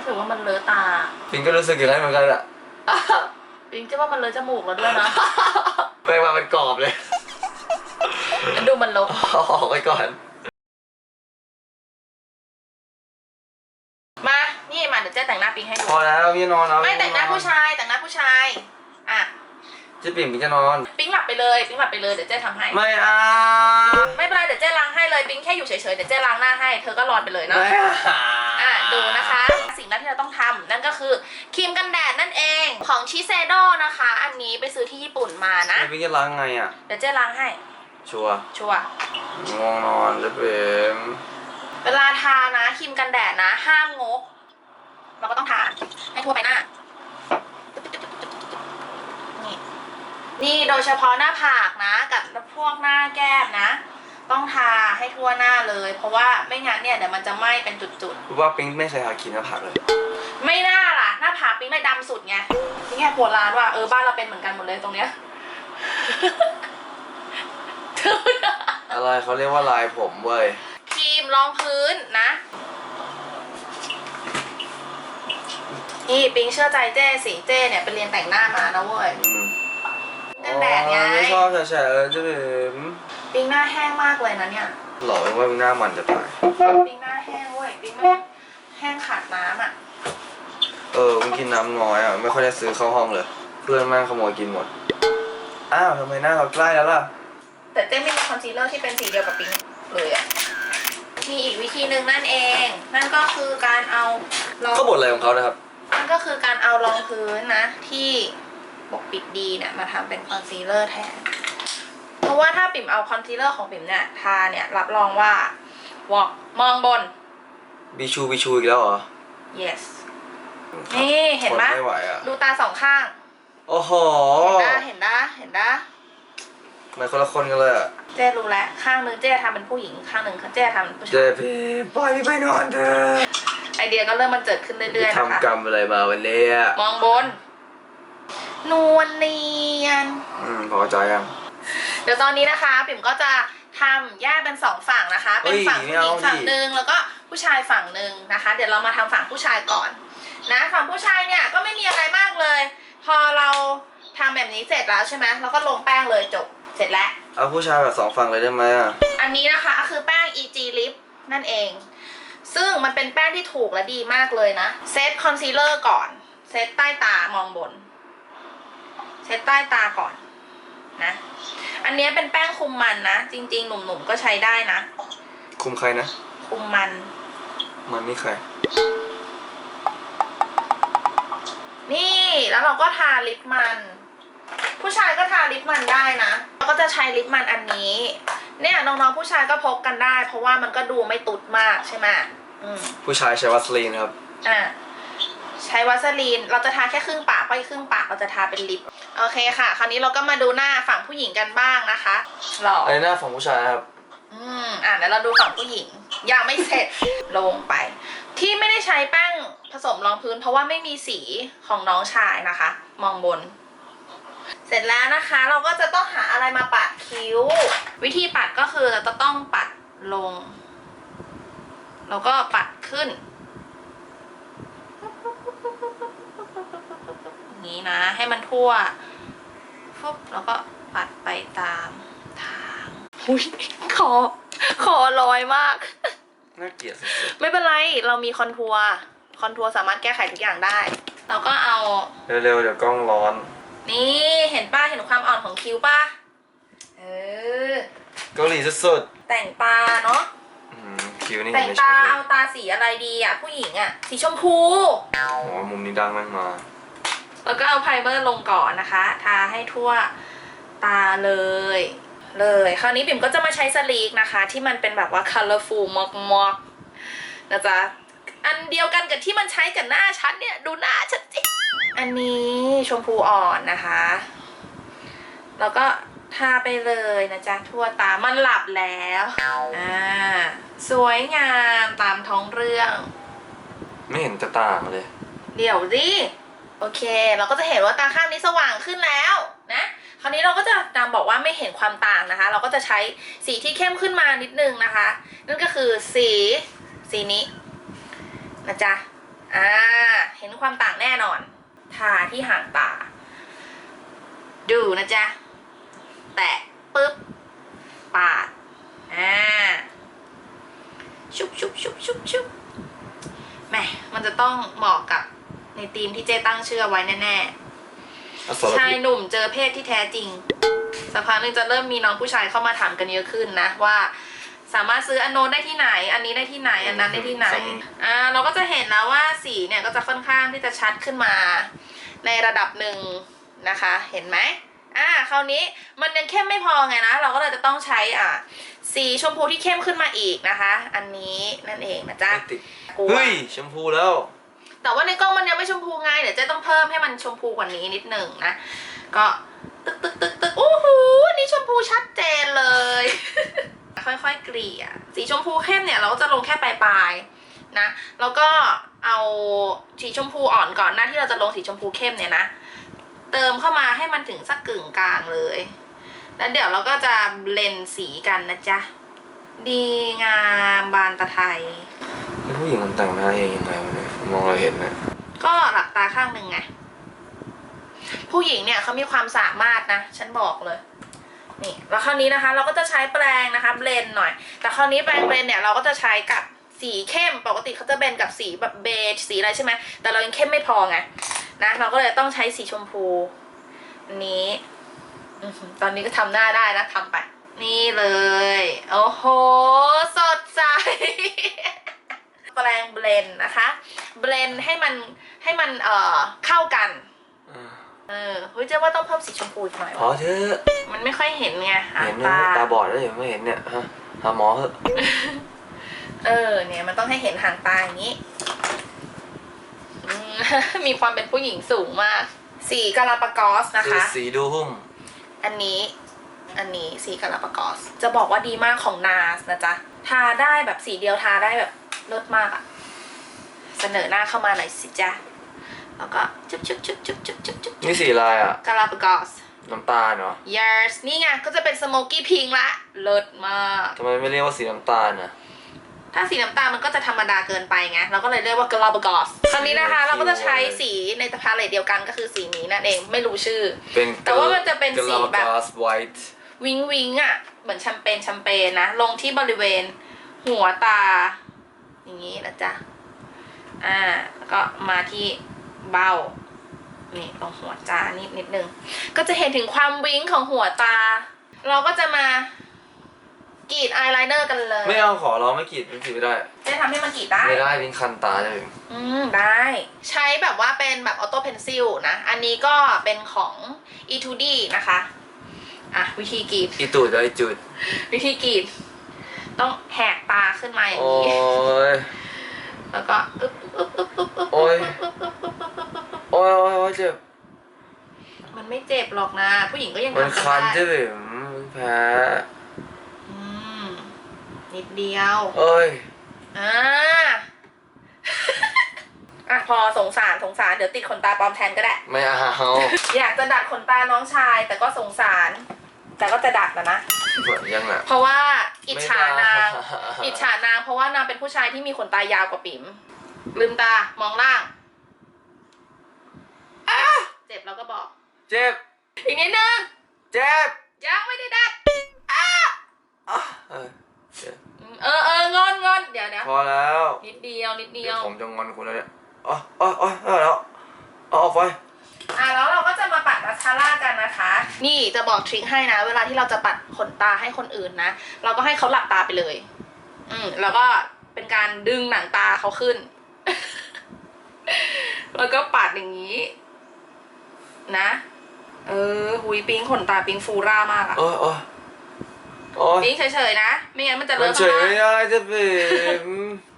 รู้สึกว่ามันเลอะตาปิงก็รู้สึกอย่างนั้นเหมือนกันอะปิงจะว่ามันเลอะจมูกแล้วด้วยนะแปลว่ามันกรอบเลยดูมันลกเอาออกไปก่อน มา นี่มาเดี๋ยวเจ๊แต่งหน้าปิงให้ดู พอแล้วพี่นอนแล้วไม่แต่งหน้าผู้ชายแต่งหน้าผู้ชาย อะเจะปิ่งปิงจะนอน ปิงหลับไปเลยปิงหลับไปเลยเดี๋ยวเจ๊ทำให้ ไม่เอาไม่เป็นไรเดี๋ยวเจ๊ล้างให้เลยปิงแค่อยู่เฉยๆเดี๋ยวเจ๊ล้างหน้าให้ เธอก็รอนไปเลยนะ ไม่เอา เราต้องทำนั่นก็คือครีมกันแดดนั่นเองของชิเซโดนะคะ อันนี้ไปซื้อที่ญี่ปุ่นมานะแล้วปิงจะล้างไงอะเดี๋ยวเจ๊ล้างให้ ชัวร์ชัวร์ง่วงนอนเจะปิ่งเวลาทานะครีมกันแดดนะ ห้ามงก เราก็ต้องทาให้ทั่วไปหน้านี่นี่โดยเฉพาะหน้าผากนะ กับพวกหน้าแก้มนะ ต้องทาให้ทั่วหน้าเลย เพราะว่าไม่งั้นเนี่ยเดี๋ยวมันจะไหม้เป็นจุดรู้ว่าปิงไม่เคยทาครีมหน้าผากเลย ๆ ไม่น่าล่ะ หน้าผากปิ๊งเลยดำสุดไงนี่ไงโบราณว่าเออบ้านเราเป็นเหมือนกันหมดเลยตรงเนี้ย อะไรเขาเรียกว่าลายผมเว้ย ครีมรองพื้นนะ นี่ปิงเชื่อใจเจ้สิเจ้เนี่ยไปเรียนแต่งหน้ามานะเว้ย อืมกันแดดไง อ๋อไม่ชอบแฉะๆเลยเจะปิ่ง ปิงหน้าแห้งมากเลยนะเนี่ยหล่อเป็นว่าหน้ามันจะตาย ปิงหน้าแห้งเว้ยปิงไม่แห้งขาดน้ำอะ เออมึงกินน้ำน้อยอะ ไม่ค่อยได้ซื้อเข้าห้องเลย เพื่อนแม่งขโมยกินหมด อ้าวทำไมหน้าเราใกล้แล้วล่ะ แต่เจ้ไม่มีคอนซีลเลอร์ที่เป็นสีเดียวกับปิงเลยอะ มีอีกวิธีหนึ่งนั่นเอง นั่นก็คือการเอารองก็บทอะไรของเขานะครับ นั่นก็คือการเอารองพื้นนะ ที่ปกปิดดีเนี่ยมาทำเป็นคอนซีลเลอร์แทนเพราะ ว่าถ้าปิ่มเอาคอนซีลเลอร์ของปิ่มเนี่ยทาเนี่ยรับรองว่าวอกมองบน บีชูบีชูอีกแล้วเหรอ yes นี่เห็นไหมทไม่ไหวอะ ดูตาสองข้าง โอ้โห เห็นด้เห็นด้เห็นด้ทำไมคนละคนกันเลยอะ เจ๊รู้แล้วข้างหนึงเจ๊ทำเป็นผู้หญิงข้างหนึ่งเจ๊ทำเป็นผู้เจชายพี่ปล่อยพี่ไปนอนเถอะไอเดียก็เริ่มมันเจิดขึ้นเรื่อยๆนะคะทำกรรมอะไรมาวันนี้อะมองบน นวลเนียน อืมพอใจยังเดี๋ยวตอนนี้นะคะ ปิ่มก็จะทำแยกเป็นสองฝั่งนะคะ เป็นฝั่งผู้หญิงฝั่งหนึ่งแล้วก็ผู้ชายฝั่งหนึ่งนะคะ เดี๋ยวเรามาทำฝั่งผู้ชายก่อน นะฝั่งผู้ชายเนี่ยก็ไม่มีอะไรมากเลย พอเราทำแบบนี้เสร็จแล้วใช่ไหมเราก็ลงแป้งเลยจบเสร็จแล้วเอาผู้ชายแบบสองฝั่งเลยได้ไหมอะอันนี้นะคะคือแป้ง EG Lip นั่นเอง ซึ่งมันเป็นแป้งที่ถูกและดีมากเลยนะเซตคอนซีลเลอร์ก่อนเซตใต้ตามองบนเซตใต้ตาก่อน นะ อันนี้เป็นแป้งคุมมันนะ จริง ๆ หนุ่มๆก็ใช้ได้นะ คุมใครนะ คุมมัน มันนี่ใคร นี่แล้วเราก็ทาลิปมัน ผู้ชายก็ทาลิปมันได้นะ เราก็จะใช้ลิปมันอันนี้ เนี่ยน้องๆผู้ชายก็พกกันได้ เพราะว่ามันก็ดูไม่ตุดมากใช่ไหมอืมผู้ชายใช้วัสลีนครับ อะ ใช้วัสลีน เราจะทาแค่ครึ่งปากเพราะอีกครึ่งปากเราจะทาเป็นลิป โอเคค่ะ คราวนี้เราก็มาดูหน้าฝั่งผู้หญิงกันบ้างนะคะหล่ออันนี้หน้าของผู้ชายนะครับ อืมอะเดี๋ยวเราดูฝั่งผู้หญิง ยังไม่เสร็จ ลงไป ที่ไม่ได้ใช้แป้งผสมรองพื้น เพราะว่าไม่มีสีของน้องชายนะคะ มองบน เสร็จแล้วนะคะ เราก็จะต้องหาอะไรมาปัดคิ้ว วิธีปัดก็คือเราจะต้องปัดลง แล้วก็ปัดขึ้น อย่าง นี้นะ ให้มันทั่วฟุบแล้วก็ปัดไปตามทางอุ้ยคอคอลอยมาก น่าเกลียดสุดไม่เป็นไรเรามีคอนทัวร์คอนทัวร์สามารถแก้ไขทุกอย่างได้ เราก็เอา ๆเร็วๆเดี๋ยวกล้องร้อน นี่เห็นป้าเห็นความอ่อนของคิ้วป้าเออ เกาหลีสุดแต่งตาเนาะ ๆอืมคิ้วนี่แต่งไม่ตาใช่เอาตาสีอะไรดีอะ ผู้หญิงอะ สีชมพูโอ้โหมุมนี้ดังมากมา แล้วก็เอาไพรเมอร์ลงก่อนนะคะ ทาให้ทั่วตาเลย เลย คราวนี้ปิ่มก็จะมาใช้สลีกนะคะ ที่มันเป็นแบบว่า colorful มอกมอกๆนะจ๊ะ อันเดียวกันกับที่มันใช้กับหน้าฉันเนี่ย ดูหน้าฉันสิอันนี้ชมพูอ่อนนะคะ แล้วก็ทาไปเลยนะจ๊ะ ทั่วตา มันหลับแล้ว อ่า สวยงามตามท้องเรื่อง ไม่เห็นจะต่างเลย เดี๋ยวดิ โอเค เราก็จะเห็นว่าตาข้างนี้สว่างขึ้นแล้วนะ คราวนี้เราก็จะนำบอกว่าไม่เห็นความต่างนะคะ เราก็จะใช้สีที่เข้มขึ้นมานิดนึงนะคะ นั่นก็คือสีสีนี้นะจ๊ะ อ่า เห็นความต่างแน่นอน ทาที่ห่างตา ดูนะจ๊ะ แตะปุ๊บ ปาด อ่า ชุบชุบชุบชุบชุบแหมมันจะต้องเหมาะกับ ในธีมที่เจตั้งชื่อเอาไว้แน่ๆอสรชายพิษหนุ่มเจอเพศที่แท้จริง สักพักหนึงจะเริ่มมีน้องผู้ชายเข้ามาถามกันเยอะขึ้นนะว่า สามารถซื้ออันโน้นได้ที่ไหน อันนี้ได้ที่ไหน อันนั้นได้ที่ไหน อ่าเราก็จะเห็นแล้วว่าสีเนี่ยก็จะค่อนข้างที่จะชัดขึ้นมา ในระดับหนึ่งนะคะ เห็นไหมอ่าคราวนี้มันยังเข้มไม่พอไงนะ เราก็เลยจะต้องใช้อ่าสีชมพูที่เข้มขึ้นมาอีกนะคะ อันนี้นั่นเองนะจ๊ะไม่ติดกลัว เฮ้ย ชมพูแล้ว แต่ว่าในกล้องมันยังไม่ชมพูไงเดี๋ยวเจ๊ต้องเพิ่มให้มันชมพูกว่านี้นิดหนึ่งนะ ก็ตึกตึกตึกตึกโอ้โหนี่ชมพูชัดเจนเลย ค่อยๆเกลี่ย สีชมพูเข้มเนี่ย เราก็จะลงแค่ปลายๆนะ แล้วก็เอาสีชมพูอ่อนก่อนหน้าที่เราจะลงสีชมพูเข้มเนี่ยนะ เติมเข้ามาให้มันถึงสักกึ่งกลางเลย แล้วเดี๋ยวเราก็จะเบลนสีกันนะจ๊ะ ดีงามบานตะไทยผู้หญิงมันแต่งหน้าเองยังไงวะเนี่ย มองเราเห็นนะก็หลับตาข้างหนึ่งไง ผู้หญิงเนี่ยเขามีความสามารถนะ ฉันบอกเลย นี่ แล้วคราวนี้นะคะ เราก็จะใช้แปรงนะคะเบลนหน่อย แต่คราวนี้แปรงเบลนเนี่ยเราก็จะใช้กับสีเข้ม ปกติเขาจะเบนกับสีแบบเบจสีอะไรใช่ไหม แต่เรายังเข้มไม่พอไงนะ เราก็เลยต้องใช้สีชมพูนี้ตอนนี้ก็ทำหน้าได้นะทำไป นี่เลย โอ้โห สดใส แปรงเบลนนะคะเบลนให้มันให้มันเอ่อเข้ากันเออเฮ้ยเจ๊ว่าต้องเพิ่มสีชมพูอีกหน่อยพอวะเถอะมันไม่ค่อยเห็นไงหางเห็นไหมตาตาบอดแล้วยังไม่เห็นเนี่ยฮะหาหมอเถอะเออ เนี่ยมันต้องให้เห็นหางตาอย่างนี้อืมมีความเป็นผู้หญิงสูงมาก สีกาลาปากอสนะคือคะสีดูหุ้มอันนี้อันนี้สีกาลาปากอส จะบอกว่าดีมากของนาสนะจ๊ะ ทาได้แบบสีเดียวทาได้แบบ เลิศมากอะเสนอหน้าเข้ามาหน่อยสิจ๊ะแล้วก็จุ๊บจุ๊บจุ๊บจุ๊บจุ๊บจุ๊บจุ๊บนี่สีลายอะกาลาปากอสน้ำตาลเหรอ yes นี่ไงก็จะเป็นสโมกี้พิงละ เลิศมากทำไมไม่เรียกว่าสีน้ำตาลอะถ้าสีน้ำตาลมันก็จะธรรมดาเกินไปไง เราก็เลยเรียกว่ากลาบกอสคราวนี้นะคะ เราก็จะใช้สีในพาเลตเดียวกันก็คือสีนี้นั่นเองไม่รู้ชื่อเป็นแต่ว่ามันจะเป็นสีแบบกาสไวท์วิงวิงอะ เหมือนแชมเปญแชมเปญนะ ลงที่บริเวณหัวตา อย่างนี้นะจ๊ะ อ่าแล้วก็มาที่เบ้า นี่ตรงหัวตานิดนิดนึง ก็จะเห็นถึงความวิงของหัวตา เราก็จะมากรีดอายไลเนอร์กันเลยไม่เอาขอเราไม่กรีดเป็นสีไม่ได้ จะทำให้มันกรีดได้ ไม่ได้เป็นคันตาจะเป็นอืม ได้ ใช้แบบว่าเป็นแบบออโต้เพนซิลนะ อันนี้ก็เป็นของ E2D นะคะ อะ วิธีกรีดอีตูดกับไอจุด วิธีกรีด ต้องแหกตาขึ้นมาอย่างโอ้นี้ ย แล้วก็อึ๊บอึ๊บอึ๊บอึ๊บอึ๊บโอ้ยอึ๊บอึ๊บอึ๊บอึ๊บอึ๊บอึ๊บอึ๊บโอ้ยโอ้ยโอ้ยเจ็บ มันไม่เจ็บหรอกนะ ผู้หญิงก็ยังมันทำคักันนใช่ได้ไหมมันแพ้อืมนิดเดียว เอ้ย อ่า อะพอสงสารสงสารเดี๋ยวติดขนตาปลอมแทนก็ได้ ไม่เอา อยากจะดัดขนตาน้องชาย แต่ก็สงสาร แต่ก็จะดัดนะนะเหมือน ยังอะ เพราะว่าอิจฉานาง ไม่ได้ อิจฉานาง เพราะว่านางเป็นผู้ชายที่มีขนตายาวกว่าปิ๋มลืมตามองล่างอะเจ็บเราก็บอก เจ็บ อีกนิดนึงเจ็บยังไม่ได้ดัดอะเออเจ็บเออเอองอนงอนเดี๋ยวเดี๋ยวพอแล้วนิดเดียวนิดเดีเดี๋ยยววผมจะงอนคุณแล้วเนี่ยอ๋ออ๋ออ๋อเอาแล้วเอาออกไป อะแล้วเราก็จะมาปัดมัสคาร่ากันนะคะ นี่จะบอกทริคให้นะ เวลาที่เราจะปัดขนตาให้คนอื่นนะ เราก็ให้เขาหลับตาไปเลย อืมแล้วก็เป็นการดึงหนังตาเขาขึ้น แล้วก็ปัดอย่างนี้ นะ เออหุยปิงขนตาปิงฟูร่ามากอะโอ้ยโอ้ยโอ้ยปิงเฉยๆนะ ไม่งั้นมันจะเลมันอะเฉข้างยล่างไม่ได้จะเป็น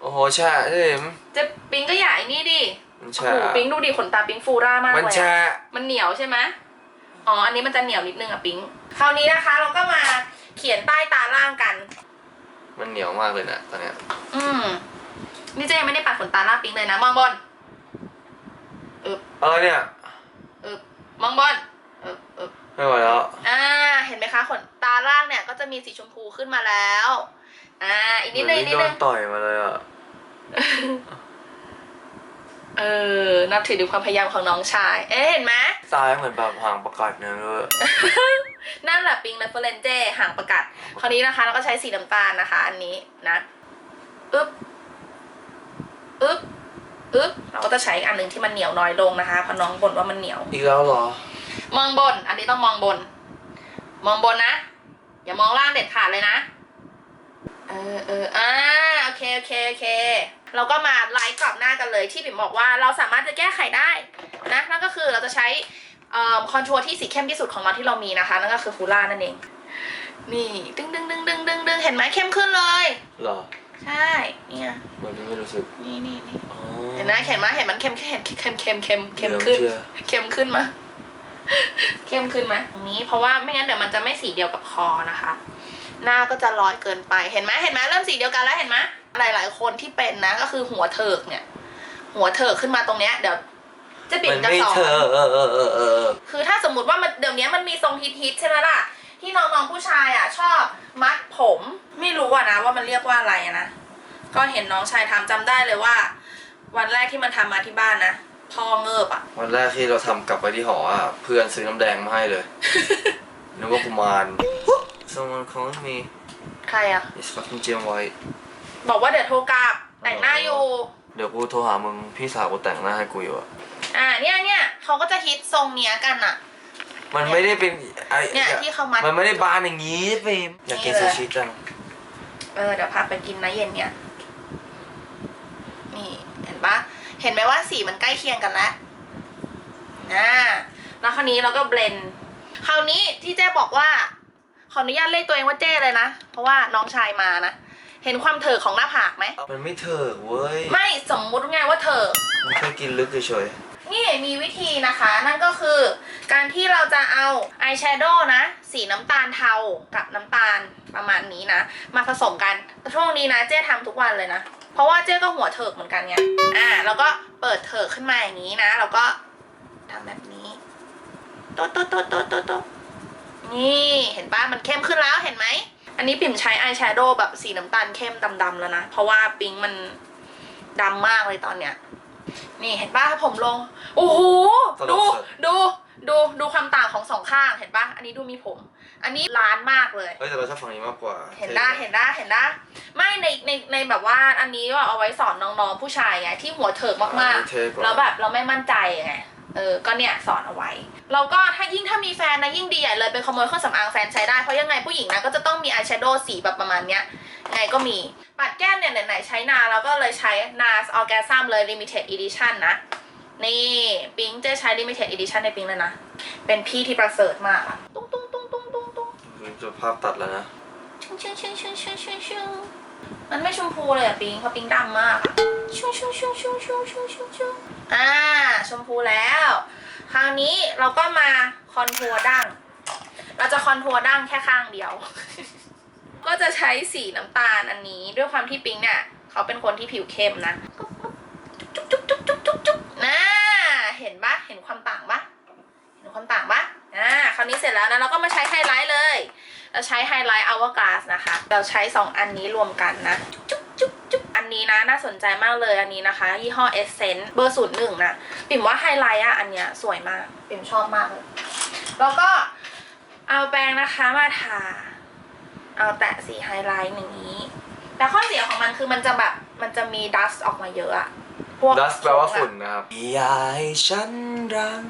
โอ้โหแฉะเจ็บจะปิงก็อย่าไอ้นี่ดิมันโอ้แฉะโหปิงดูดิขนตาปิงฟูร่ามากมันเลยแฉะอะมันเหนียวใช่ไหม อ๋อ อันนี้มันจะเหนียวนิดนึงอะปิงคราวนี้นะคะ เราก็มาเขียนใต้ตาล่างกัน มันเหนียวมากเลยนะตอนเนี้ยอืม นี่เจยังไม่ได้ปัดขนตาล่างปิงเลยนะมองบนเอบอะไรเนี่ยเอบมองบนเอบเอบไม่ไหวแล้วอ่า เห็นไหมคะขนตาล่างเนี่ยก็จะมีสีชมพูขึ้นมาแล้ว อ่า อีกนิดนึงอีกนิดโดนึนง ต่อยมาเลยอะ ออ นับถือดูความพยายามของน้องชาย เอ๊ะเห็นไหมทรายเหมือนแบบหางประกาศเนื้อเลยนั่นแหละปิงเรฟเฟรนเจหางประกัดคราวนี้นะคะเราก็ใช้สีน้ำตาลนะคะ อันนี้นะอึ๊บอึ๊บอึ๊บเราก็จะใช้อีกอันหนึ่งที่มันเหนียวน้อยลงนะคะเพราะน้องบ่นว่ามันเหนียว อีกแล้วเหรอ มองบน อันนี้ต้องมองบน มองบนนะ อย่ามองล่างเด็ดขาดเลยนะ เออเอออ่าโอ เคโอเคโอเค เราก็มาไลท์กรอบหน้ากันเลยที่บิ่มบอกว่าเราสามารถจะแก้ไขได้นะนั่นก็คือเราจะใช้เอ่อคอนทัวร์ที่สีเข้มที่สุดของเราที่เรามีนะคะ นั่นก็คือฟูล่านั่นเอง นี่ดึงดึงดึงดึงดึงดึงเห็นไหมเข้มขึ้นเลยเหรอใช่เนี่ยมันไม่รู้สึกนี่นี่นี่อ๋อเห็นไหมเห็นไหมเห็นมันเข้มเข้มเข้มเข้มเข้มเข้มขึ้นเดี๋ยวเชื่อเข้มขึ้นมาเข้มขึ้นไหมตรงนี้เพราะว่าไม่งั้นเดี๋ยวมันจะไม่สีเดียวกับคอนะคะ หน้าก็จะลอยเกินไปเห็นไหมเห็นไหมเริ่มสีเดียวกันแล้วเห็นไหมหลาย ๆ คนที่เป็นนะก็คือหัวเถิกเนี่ย หัวเถิกขึ้นมาตรงเนี้ยเดี๋ยวเจะปิ่มันนจะไม่สอเธอนเออเออเออเออคือถ้าสมมติว่ามันเดี๋ยวนี้มันมีทรงฮิตฮิตๆใช่ไหมล่ะที่น้องๆผู้ชายอะ ชอบมัดผมไม่รู้อะนะว่ามันเรียกว่าอะไรอะนะก็เห็นน้องชายทำจำได้เลยว่า วันแรกที่มันทำมาที่บ้านนะพ่อเงิบอะ วันแรกที่เราทำกลับไปที่หออะเพื่อนซื้อน้ำแดงมาให้เลยนึกว่ากุมาร Someone calling me ใครอะ It's fucking Jim White บอกว่าเดี๋ยวโทรกลับแต่งหน้าอยู่ เดี๋ยวกูโทรหามึงพี่สาวกูแต่งหน้าให้กูอยู่อะอ่าเนี่ยเนี่ยเขาก็จะฮิตทรงเนี้ยกันอะ มันไม่ได้เป็นไอ้เนี่ยที่เขามัด มันไม่ได้บานอย่างนี้เฟรมอยากกินนี่เลยซูชิจัง เออเดี๋ยวพาไปกินนะเย็นเนี่ย นี่เห็นปะเห็นไหมว่าสีมันใกล้เคียงกันแล้วนะแล้วคราวนี้เราก็เบลนด์คราวนี้ที่เจ๊บอกว่า ขออนุญาตเรียกตัวเองว่าเจ้เลยนะ เพราะว่าน้องชายมานะ เห็นความเถิกของหน้าผากไหม มันไม่เถิกเว้ย ไม่สมมุติไงว่าเถิกมันแค่กินลึกเฉยนี่มีวิธีนะคะ นั่นก็คือ การที่เราจะเอาอายแชโดว์นะ สีน้ำตาลเทากับน้ำตาลประมาณนี้นะ มาผสมกัน ช่วงนี้นะ เจ๊ทำทุกวันเลยนะ เพราะว่าเจ๊ก็หัวเถิกเหมือนกันไงอ่าแล้วก็เปิดเถิกขึ้นมาอย่างนี้นะ แล้วก็ทำแบบนี้โต๊ะโต๊ะโต๊ะโต๊ะโต๊ะโต๊ะ นี่เห็นปะมันเข้มขึ้นแล้วเห็นไหม อันนี้ปิ่มใช้อายแชโดว์แบบสีน้ำตาลเข้มดำๆแล้วนะ เพราะว่าปิงมันดำมากเลยตอนเนี้ย นี่เห็นปะถ้าผมลง โอ้โห ดู ดู ดู ดูความต่างของสองข้างเห็นปะอันนี้ดูมีผม อันนี้ล้านมากเลยๆเฮ้ยแต่เราชอบฝั่งนี้มากกว่าเห็นได้เห็นได้เห็นได้ไม่ในในในแบบว่าอันนี้ว่าเอาไว้สอนน้องๆผู้ชายไงที่หัวเถิกมากเท่กๆว่าแล้วแบบเราไม่มั่นใจไง เออก็เนี่ยสอนเอาไว้เราก็ถ้ายิ่งถ้ามีแฟนนะยิ่งดีใหญ่เลยไปขโมยเครื่องสำอางแฟนใช้ได้เพราะยังไงผู้หญิงนะก็จะต้องมีอายแชโดว์สีแบบประมาณเนี้ยไงก็มีปัดแก้มเนี่ยไหนๆใช้นานแล้วก็เลยใช้ NARS Orgasm เลย Limited Edition นะ นี่ปิงจะใช้ Limited Edition ในปิงเลยนะ เป็นพี่ที่ประเสริฐมากอะตุ้งตุ้งตุ้งตุ้งตุ้งตุ้งจะภาพตัดแล้วนะชึ้งชึ้งชึ้งชึ้งชึ้งชึ้งชึ้ง มันไม่ชมพูเลยอะปิงเพราะปิงดำมากชึ้งชึ้งชึ้งชึ้งชึ้งชึ้งชึ้งชึ้งอ่าชมพูแล้ว คราวนี้เราก็มาคอนทัวร์ดั้งเราจะคอนทัวร์ดั้งแค่ข้างเดียว ก็จะใช้สีน้ำตาลอันนี้ ด้วยความที่ปิงเนี่ยเขาเป็นคนที่ผิวเข้มนะจุ๊บจุ๊บจุ๊บจุ๊บจุ๊บจุ๊บน่าเห็นปะเห็นความต่างปะเห็นความต่างปะอ่าคราวนี้เสร็จแล้วนะเราก็มาใช้ไฮไลท์เลย เราใช้ไฮไลท์อวกาศนะคะ เราใช้ 2 อันนี้รวมกันนะ จุ๊บจุ๊บจุ๊บอันนี้นะน่าสนใจมากเลยอันนี้นะคะ ยี่ห้อ Essence เบอร์ศูนย์หนึ่งนะ ปิ่มว่าไฮไลท์อะอันเนี้ยสวยมาก ปิ่มชอบมากเลย แล้วก็เอาแปรงนะคะมาทา เอาแตะสีไฮไลท์อย่างนี้ แต่ข้อเสียของมันคือมันจะแบบมันจะมีดัสออกมาเยอะอะพวก dust แปลว่าฝุ่นนะครับอยากให้ฉันรัง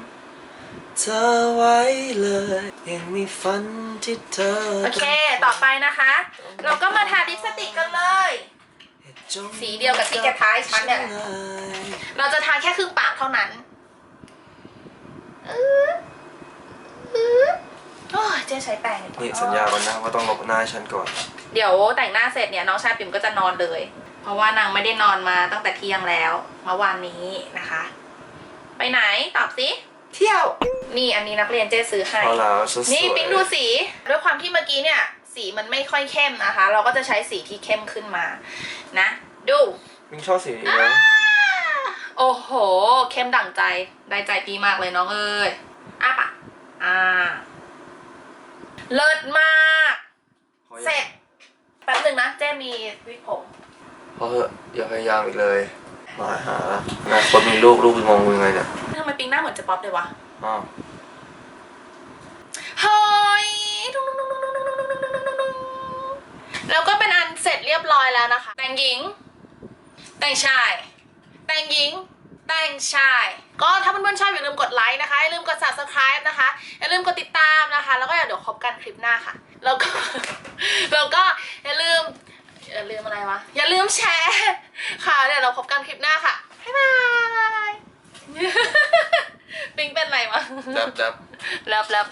เธอไว้เลยยังมีฝันที่เธอโอเค ต่อไปนะคะ เราก็มาทาลิปสติกกันเลย สีเดียวกับที่แกทาให้ฉันเนี่ยแหละเราจะทาแค่ครึ่งปากเท่านั้นอื้ออื้อโอ้ยเจ๊ใช้แปรงดีกว่านี่สัญญากันนะว่าต้องลบหน้าให้ฉันก่อน เดี๋ยวแต่งหน้าเสร็จเนี่ยน้องชายปิ่มก็จะนอนเลย เพราะว่านางไม่ได้นอนมาตั้งแต่เที่ยงแล้วเมื่อวานนี้นะคะ ไปไหนตอบสิ เที่ยว นี่อันนี้นักเรียนเจ๊ซื้อให้พอแล้วสวยๆนี่ปิ๊งดูสี ด้วยความที่เมื่อกี้เนี่ย สีมันไม่ค่อยเข้มนะคะ เราก็จะใช้สีที่เข้มขึ้นมา นะ ดูมิงชอบสีนี้นะโอ้โห เข้มดั่งใจ ได้ใจปีมากเลยน้องเอ้ยอ้าปะอ่า เลิศมากเสร็จ แป๊บหนึ่งนะ เจ๊มีวิกผม พอเถอะอย่าพยายามอีกเลยหายหาละอนาคนมีลูกลูกงงยังไงเนี่ยทำไม ปิงหน้าเหมือนเจะป๊อปเลยวะอ้าวเฮ้ยแล้วก็เป็นอันเสร็จเรียบร้อยแล้วนะคะ แต่งหญิง แต่งชาย แต่งหญิง แต่งชาย ก็ถ้าเพื่อนๆชอบอย่าลืมกดไลค์นะคะอย่าลืมกด subscribe นะคะอย่าลืมกดติดตามนะคะ แล้วก็เดี๋ยวพบกันคลิปหน้าค่ะ แล้วก็แล้วก็อย่าลืมอย่าลืมอะไรวะ อย่าลืมแชร์ ค่ะ เดี๋ยวเราพบกันคลิปหน้าค่ะ บ๊ายบาย ปิงเป็นไรวะจับจับ รับรับ